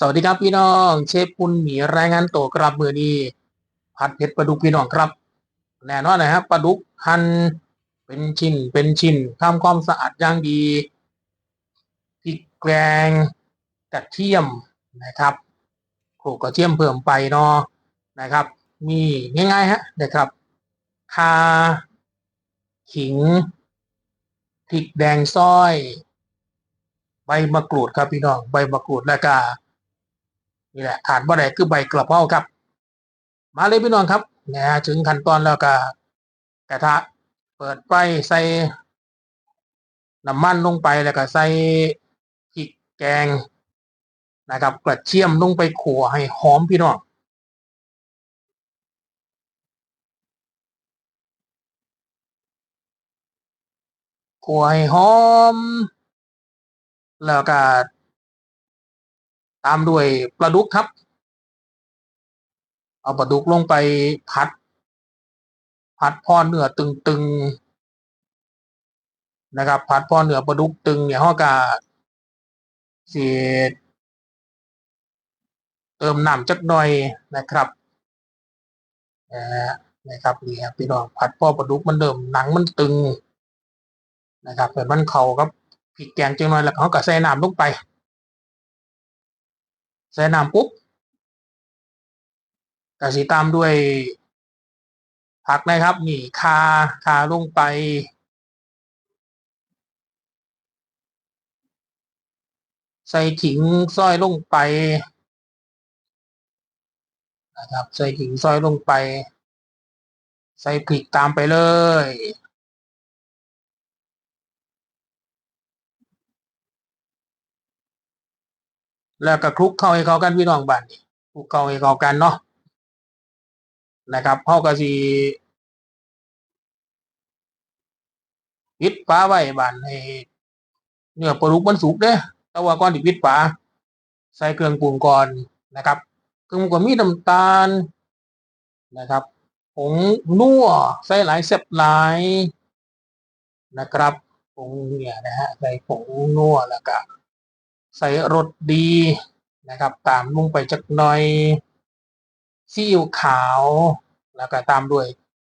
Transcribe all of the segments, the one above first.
สวัสดีครับพี่น้อง เชฟปุณหมีรายงานตัวกรับมือดีผัดเผ็ดปลาดุกพี่น้องครับ แน่นอนนะครับปลาดุกหั่นเป็นชิ้นเป็นชิ้นทำความสะอาดอย่างดีพริกแกงกระเทียมนะครับโขลกกระเทียมเพิ่มไปเนาะนะครับ มีง่ายๆฮะนะครับคาขิงพริกแดงซอย ใบมะกรูดครับพี่น้อง ใบมะกรูดแล้วก็ นี่แหละขาดบ่ได้คือใบกระเพราครับ มาเลยพี่น้องครับนะฮะถึงขั้นตอนแล้วก็กระทะเปิดไฟใส่น้ำมันลงไปแล้วก็ใส่พริกแกงนะครับกระเทียมลงไปขั่วให้หอมพี่น้องขั่วให้หอม แล้วก็ ตามด้วยปลาดุกครับ เอาปลาดุกลงไปผัด ผัดพอเนื้อตึงๆนะครับ ผัดพอเนื้อปลาดุกตึงเนี่ยเขาก็สีเติมน้ำจักหน่อยนะครับนะนะครับนี่ครับพี่น้องผัดพอปลาดุกมันเดิมหนังมันตึงนะครับแต่มันเข้ากับพริกแกงจังหน่อยแล้วเขาก็ใส่น้ำลงไป ใส่น้ำปุ๊บกสีตามด้วยผักนะครับ นี่คาคาลงไป ใส่ขิงซอยลงไปนะครับ ใส่ขิงซอยลงไป ใส่พริกตามไปเลย แล้วก็คลุกเข้าให้เขากันพี่น้องบ้านนี่คลุกเข้าให้เขากันเนาะนะครับเฮาก็สิปิดฝาไว้บ้านให้เนื้อปลาดุกมันสุกเด้แต่ว่าก่อนที่ปิดฝาใส่เครื่องปรุงก่อนนะครับเครื่องปรุงก็มีน้ำตาลนะครับผงนัวใส่หลายแซ่บหลายนะครับผงเนี่ยนะฮะใส่ผงนัวแล้วก็ ใส่รสดีนะครับ ตามลงไปจักหน่อยซีอิ๊วขาว แล้วก็ตามด้วย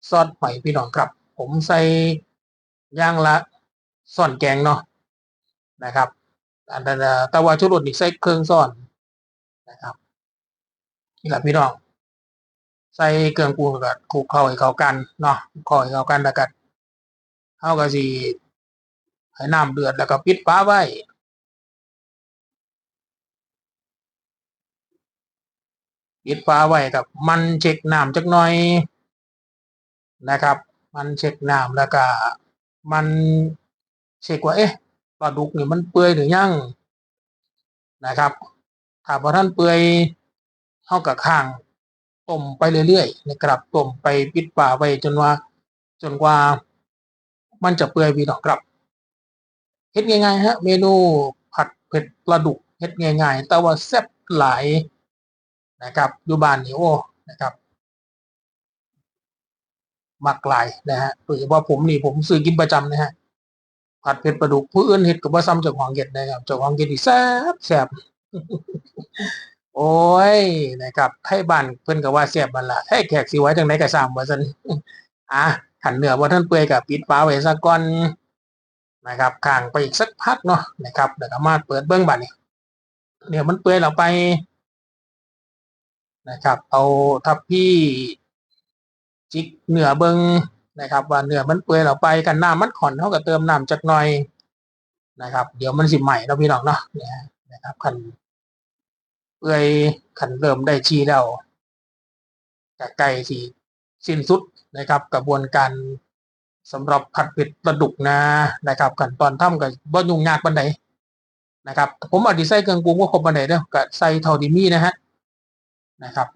ซอสหอยพี่น้องครับ ผมใส่ย่างละซ่อนแกงเนาะนะครับอันนั้นแต่ว่าชุดรสนี่ใส่เครื่องซ่อนนะครับนี่แหละพี่น้อง ใส่เครื่องปรุงแล้วก็คลุกเข้าให้เข้ากันเนาะคลุกเข้าให้เข้ากันแล้วก็เฮาก็สิให้น้ำเดือดแล้วก็ปิดฝาไว้ ปิดฝาไว้กับ มันเช็คน้ำจักหน่อยนะครับ มันเช็คน้ำแล้วก็มันเช็คว่าเอ๊ะปลาดุกนี่มันเปื่อยหรือยังนะครับถ้าพอท่านเปื่อยเท่ากับข้างต้มไปเรื่อยๆนะครับต้มไปปิดฝาไว้จนว่า จนกว่า มันจะเปื่อยพี่น้องครับเฮ็ดง่ายๆฮะเมนูผัดเผ็ดปลาดุกเฮ็ดง่ายๆ แต่ว่าแซ่บหลาย นะครับอยู่บ้านนี่โอ้นะครับมักลายนะฮะโดยเฉพาะผมนี่ผมซื้อกินประจำนะฮะผัดเผ็ดปลาดุกผู้อื่นเฮ็ดก็บ่ซ้ำเจ้าของเฮ็ดนะครับเจ้าของเฮ็ดนี่แซ่บแซ่บโอ้ยนะครับให้บ้านเพิ่อนก็ว่าแซ่บบันละให้แขกสิไว้จังไดก็ซ้ำว่าซั่นอะขันเหนือบ่ทันเปื่อยก็ปิดฝาไว้ซะก่อนนะครับข้างไปอีกสักพักเนาะนะครับแล้วก็มาเปิดเบิ่งบัดนี้เดี๋ยวมันเปื่อยแล้วไป นะครับ เอาทับพี่จิกเหนือเบิงนะครับ ว่าเนื้อมันเปื่อยเราไปกันน้ำมันขอนเท่ากับเติมน้ำจักหน่อยนะครับ เดี๋ยวมันสิใหม่เราพี่น้องเนาะเนี่ยนะครับขันเปื่อยขันเริ่มได้ชีแล้วจะไก่สีสิ้นสุดนะครับ กระบวนการสำหรับผัดเผ็ดปลาดุกนะนะครับขั้นตอนทำกับบ่ยุ่งยากปันใดนะครับ ผมอาจจะใส่เครื่องปรุงว่าครบปันใดเด้อก็ใส่เท่าที่มีนะฮะ นะครับ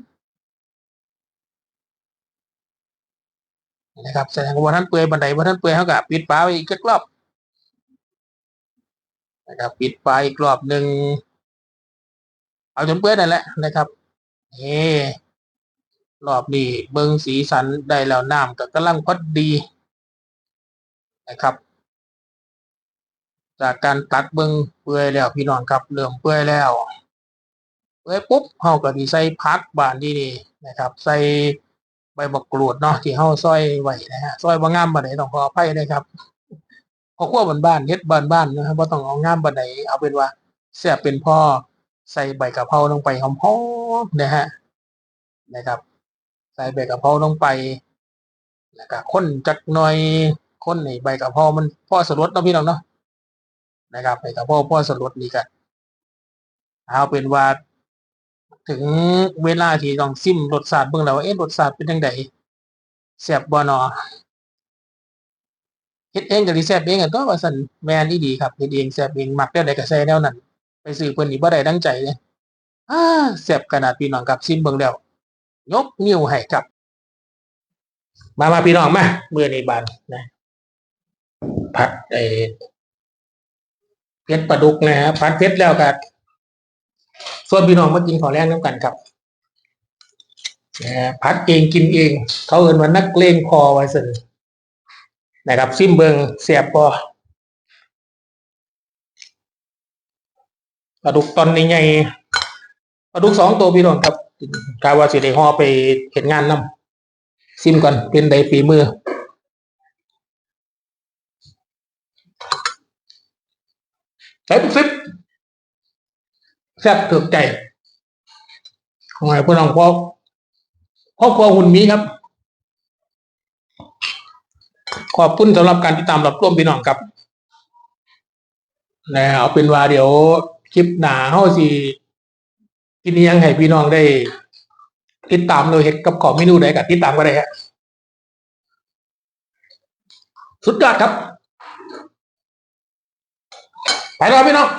นะครับแสดงว่าท่านเปื่อยบันไดว่าท่านเปื่อยเขากับปิดฝาไว้อีกรอบนะครับปิดฝาอีกรอบหนึ่งเอาจนเปื่อยนั่นแหละนะครับเอรอบนี้เบิงสีสันได้แล้วน้ำก็กำลังพอดีนะครับ จากการตักเบิงเปื่อยแล้วพี่น้องครับเริ่มเปื่อยแล้ว เอ้ยปุ๊บเฮาก็สิใส่ผักบานดีนี่นะครับ ใส่ใบมะกรูดเนาะที่เฮาซอยไว้นะฮะซอยบ่งามบ่ไดต้องขออภัยด้วยครับพอครัวบ้านๆเฮ็ดบ้านๆนะครับบ่ต้องเอางามบ่ไดเอาเป็นว่าแซ่บเป็นพ่อใส่ใบกะเพราลงไปหอมๆนะฮะนะครับ ใส่ใบกะเพราลงไปแล้วก็คนจักหน่อยคนให้ใบกะเพรามันพ่อสลดเนาะพี่น้องเนาะนะครับใบกะเพราพ่อสลดนี่ก็เอาเป็นว่า ถึงเวลาที่ต้องซิมรสชาติเบิ่งแล้วว่าเอ๊ะรสชาติเป็นจังไดแซ่บบ่เนาะเฮ็ดเองก็สิแซ่บเองกันตัวว่าซั่นแม่นอีดีครับเฮ็ดเองแซ่บเองมักแนวใดก็ใส่แนวนั้นไปซื้อเพิ่นนี่บ่ได้ดังใจเลยอาแซ่บขนาดพี่น้องครับซิมเบิ่งแล้วยกนิ้วให้ครับ มามาพี่น้องมามื้อนี้บานนะผัดไอ้เผ็ดปลาดุกนะฮะผัดเผ็ดแล้วก็ ส่วนพี่น้องมากินข้าวแรงนํกันครับนะฮะผัดเองกินเอง เขาเอินว่านักเลงพอไว่าซั่นนะครับ ซิมเบิ่งแซ่บบ่ปลาดุกตอนใหญ่ๆปลาดุกสองตัวพี่น้องครับกะว่าสิได้ห่อไปเฮ็ดงานนํซิมก่อนเป็นไดฝีมือใส่สิบ แซ่บถูกใจของไอ้พี่น้องพ่อครอบครัวหุ่นมีครับ ขอบคุณสำหรับการติดตามรับร่วมพี่น้องครับนะเอาเป็นว่าเดี๋ยวคลิปหนาเฮาสิกินยังให้พี่น้องได้ ติดตามเลยเฮ็ดกับขอเมนูใดก็ติดตามก็ได้ฮะสุดยอดครับ ไปแล้วพี่น้อง